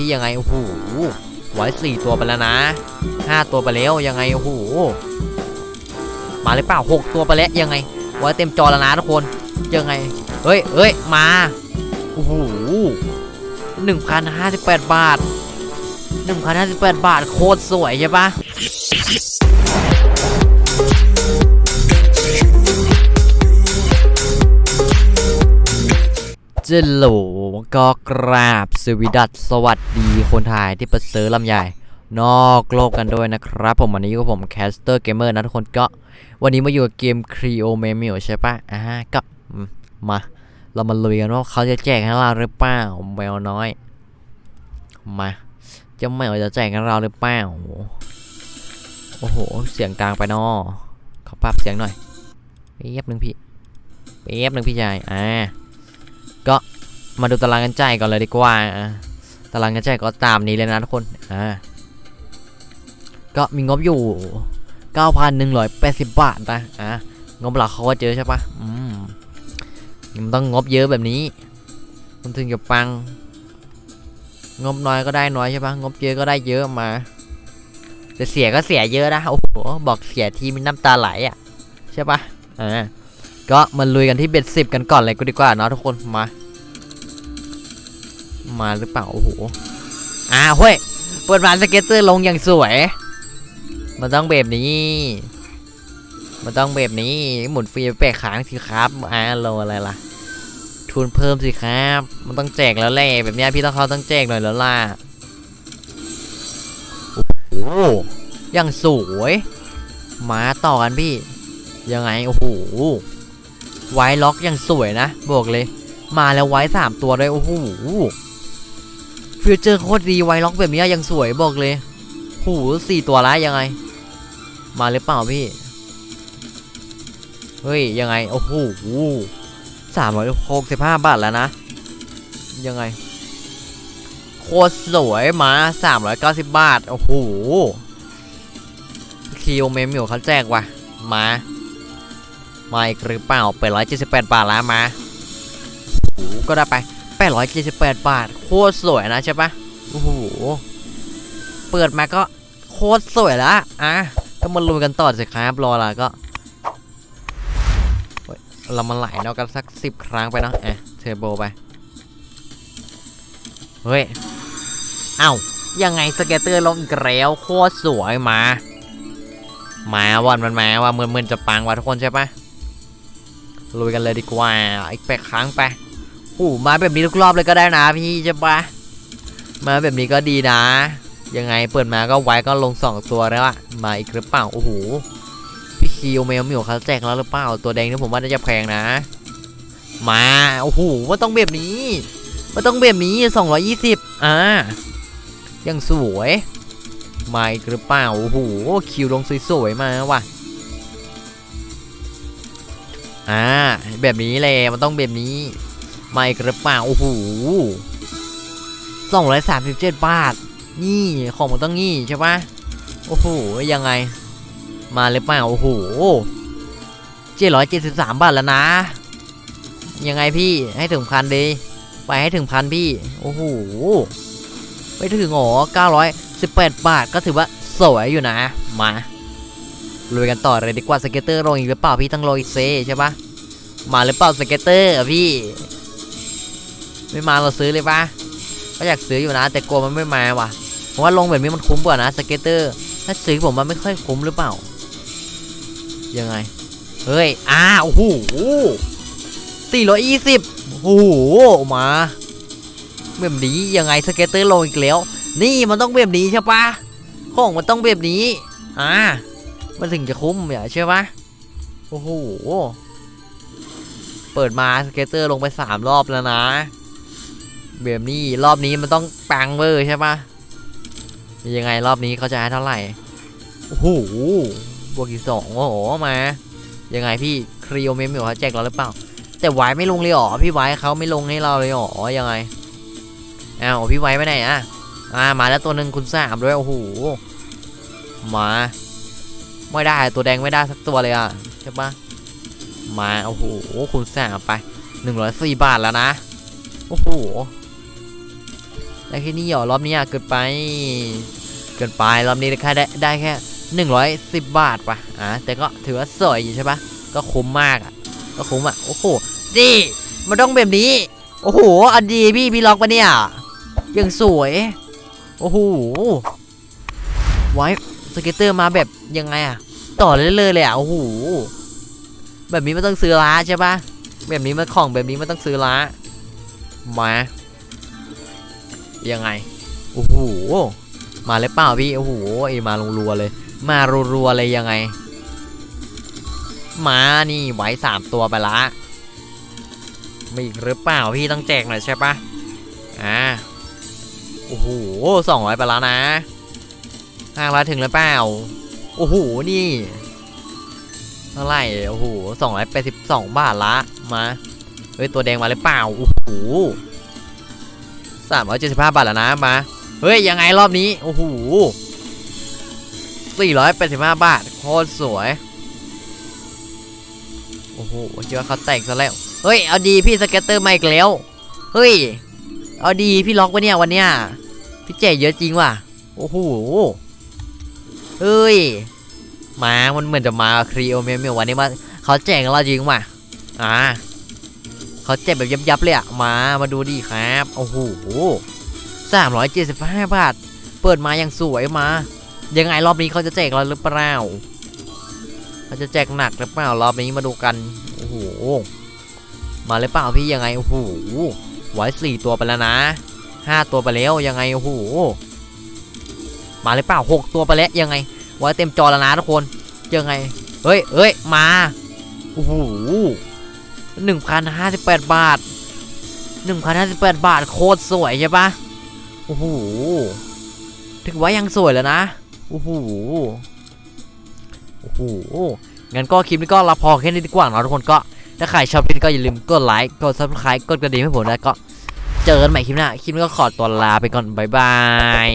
พี่ยังไงโอ้โหไว้สี่ตัวไปแล้วนะห้าตัวไปแล้วยังไงโอ้โหมาเลยเปล่าหกตัวไปแล้วยังไงไว้เต็มจอแล้วนะทุกคนยังไงเฮ้ยเฮ้ยมาโอ้โหหนึ่งพันห้าสิบแปดบาทหนึ่งพันห้าสิบแปดบาทโคตรสวยใช่ปะ จโหลก็กราบสวีดัสสวัสดีคนไทยที่ประเสริฐลำใหญ่ นอกโลกกันด้วยนะครับ ผมวันนี้ก็ผมแคสเตอร์เกมเมอร์นะทุกคนก็ วันนี้มาอยู่กับเกม Creo m e m i o ใช่ปะอ่าก็มา เรามาลุยกันว่าเขาจะแจกให้เราหรือเปล่าแมวน้อย มาจ้าแมวจะแจกให้เราหรือเปล่าโอ้โห เสียงกลางไปเนอเขาปรับเสียงหน่อยเป๊บหนึ่งพี่เป๊บหนึ่งพี่ชายอ่า มาดูตารางกันจ่ายก่อนเลยดีกว่า ตารางกันจ่ายก็ตามนี้เลยนะทุกคน อ่า ก็มีงบอยู่ 9,180 บาทนะ อะ งบหลักเขาก็เจอใช่ปะอืม มันต้องงบเยอะแบบนี้ มันถึงจะปัง งบน้อยก็ได้น้อยใช่ปะงบเยอะก็ได้เยอะมา แต่เสียก็เสียเยอะนะ โอ้โห บอกเสียทีมีน้ำตาไหลอะ ใช่ปะอ่า ก็มาลุยกันที่เบ็ดสิบกันก่อนเลยก็ดีกว่าเนาะทุกคน มา มาหรือเปล่าโอ้โหอ้าเฮ้ยเปิดร้านสเก็ตเตอร์ลงอย่างสวย มันต้องแบบนี้ มันต้องแบบนี้หมุนฟรีแปะค้างสิครับอ่าโลอะไรล่ะ ทุนเพิ่มสิครับ มันต้องแจกแล้วแหละแบบนี้พี่ต้องเขาต้องแจกหน่อยแล้วล่ะโอ้โหอย่างสวยมาต่อกันพี่ ยังไง โอ้โห ไว้ล็อกยังสวยนะ บอกเลย มาแล้วไว้สามตัวด้วย โอ้โห ฟิวเจอร์โคตรดีไวล็อกแบบนี้ยังสวยบอกเลย หูสี่ตัวละยังไง มาหรือเปล่าพี่ เฮ้ยยังไง โอ้โหสามร้อยหกสิบห้าบาทแล้วนะ ยังไง โคตรสวยมาสามร้อยเก้าสิบบาท โอ้โหคิวเมมอยู่เขาแจกว่ะ มามาอีกหรือเปล่าแปดร้อยเจ็ดสิบแปดบาทแล้วมาโอ้ก็ได้ไป แปดร้อยเจ็ดสิบแปดบาท โคตรสวยนะใช่ปะโอ้โห เปิดมาก็โคตรสวยละอะ ก็มาลุยกันต่อสิครับรอละก็เฮ้ยเรามาไหลเนาะกันสักสิบครั้งไปเนาะเอ๊ะเทอร์โบไป เฮ้ย เอ้า ยังไงสเก็ตเตอร์ลงอีกแล้วโคตรสวยมา มาวันมันมาว่ามือนๆจะปังว่ะทุกคนใช่ปะลุยกันเลยดีกว่า อีกแปดครั้งไป โอ้มาแบบนี้ทุกรอบเลยก็ได้นะพี่ใช่ปะมาแบบนี้ก็ดีนะ ยังไงเปิดมาก็ไว้ก็ลงสองตัวแล้วอะมาอีกหรือเปล่าโอ้โหพี่คิวเมลมิวเขาแจกแล้วหรือเปล่าตัวแดงนี่ผมว่าน่าจะแพงนะ มาโอ้โหว่าต้องแบบนี้ว่าต้องแบบนี้220อ่ายังสวยมาอีกหรือเปล่าโอ้โหคิวลงสวยๆมาว่ะอ่าแบบนี้เลยมันต้องแบบนี้ มาอีกรือเปล่าโอ้โหสองร้อยสามสิบเจ็ดบาท นี่ของมันต้องงี้ใช่ปะโอ้โห ยังไง มาหรือเปล่าโอ้โหเจ็ดร้อยเจ็ดสิบสามบาทแล้วนะ ยังไงพี่ให้ถึงพันดี ไปให้ถึงพันพี่ โอ้โห ไปถึงหรอเก้าร้อย18บาทก็ถือว่าสวยอยู่นะ มาลุยกันต่อเลยดีกว่าสเก็ตเตอร์ลงอีกหรือเปล่าพี่ต้องลงอีกเซใช่ปะมาหรือเปล่าสเก็ตเตอร์พี่ ไม่มาเราซื้อเลยปะก็อยากซื้ออยู่นะ แต่กลัวมันไม่มาว่ะเพราะว่าลงแบบนี้มันคุ้มกว่านะสเก็ตเตอร์ ถ้าซื้อผมมันไม่ค่อยคุ้มหรือเปล่า ยังไง เฮ้ย อ้าโอ้โหสี่ร้อยยี่สิบโอ้โห มาแบบนี้ยังไงสเก็ตเตอร์ลงอีกแล้ว นี่มันต้องแบบนี้ใช่ปะของมันต้องแบบนี้ อ่า มันถึงจะคุ้มอย่าใช่ปะโอ้โห เปิดมาสเก็ตเตอร์ลงไปสามรอบแล้วนะ แบบนี้รอบนี้มันต้องปังเวอร์ใช่ปะยังไงรอบนี้เขาจะให้เท่าไหร่ โอ้โห บวกอีกสองโอ้โห มา ยังไงพี่ครีโอเมมอยู่เขาแจกเราหรือเปล่า แต่ไว้ไม่ลงเลยหรอ พี่ไว้เขาไม่ลงให้เราเลยหรอ ยังไง อ้าว พี่ไว้ไปไหนอะอ่า มาแล้วตัวหนึ่งคุณสามด้วย โอ้โห มา ไม่ได้ตัวแดงไม่ได้สักตัวเลยอะ ใช่ปะมา โอ้โห คุณสามไปหนึ่งร้อยสี่บาทแล้วนะ โอ้โห ได้แค่นี้เหรอรอบนี้เกินไป เกินไปรอบนี้ได้แค่ได้ได้แค่หนึ่งร้อยสิบบาทปะอะแต่ก็ถือว่าสวยอยู่ใช่ปะก็คุ้มมากอะก็คุ้มอะโอ้โหดีมันต้องแบบนี้ โอ้โหอันดีพี่พี่ล็อกปะเนี่ยยังสวยโอ้โหไว้สเก็ตเตอร์มาแบบยังไงอะต่อเรื่อยๆเลยอะโอ้โหแบบนี้มันต้องซื้อล้าใช่ปะแบบนี้มันของแบบนี้มันต้องซื้อล้ามา ยังไง โอ้โห มาเลยเปล่าพี่ โอ้โหไอมาลงรัวเลย มารัวๆเลยยังไง มานี่ไว้สามตัวไปละมีอีกหรือเปล่าพี่ต้องแจกหน่อยใช่ปะอ่า โอ้โหสองร้อยไปแล้วนะห้าร้อยถึงหรือเปล่า โอ้โห นี่ เท่าไหร่ โอ้โหสองร้อยแปดสิบสองบาทละ มา เฮ้ย ตัวแดงมาหรือเปล่า โอ้โห สามร้อยเจ็ดสิบห้าบาทแล้วนะมา เฮ้ย ยังไงรอบนี้ โอ้โหสี่ร้อยแปดสิบห้าบาท โคตรสวย โอ้โหคิดว่าเขาแต่งซะแล้ว เฮ้ย เอาดีพี่สเก็ตเตอร์มาอีกแล้ว เฮ้ย เอาดีพี่ล็อกวะเนี่ยวันเนี้ย พี่แจกเยอะจริงว่ะ โอ้โห เฮ้ย มา มันเหมือนจะมาครีโอเมลเมลวันนี้มาเขาแจกเราจริงว่ะ อ่า เขาแจกแบบยับๆเลยอะมา มาดูดิครับ โอ้โหสามร้อยเจ็ดสิบห้าบาท เปิดมาอย่างสวยมา ยังไงรอบนี้เขาจะแจกเราหรือเปล่าเขาจะแจกหนักหรือเปล่ารอบนี้มาดูกัน โอ้โห มาเลยเปล่าพี่ยังไง โอ้โหไว้สี่ตัวไปแล้วนะห้าตัวไปแล้วยังไง โอ้โห มาเลยเปล่าหกตัวไปแล้วยังไง ไว้เต็มจอแล้วนะทุกคนยังไง เฮ้ยเฮ้ยมา โอ้โห หนึ่งพันห้าสิบแปดบาทหนึ่งพันห้าสิบแปดบาทโคตรสวยใช่ปะโอ้โหถือว่ายังสวยแล้วนะโอ้โหโอ้โหงั้นก็คลิปนี้ก็ลาพอแค่นี้ดีกว่าเนาะทุกคนก็ถ้าใครชอบคลิปนี้ก็อย่าลืมกดไลค์กด subscribe กดกระดิ่งให้ผมแล้วก็เจอกันใหม่คลิปหน้าคลิปนี้ก็ขอตัวลาไปก่อนบ๊ายบาย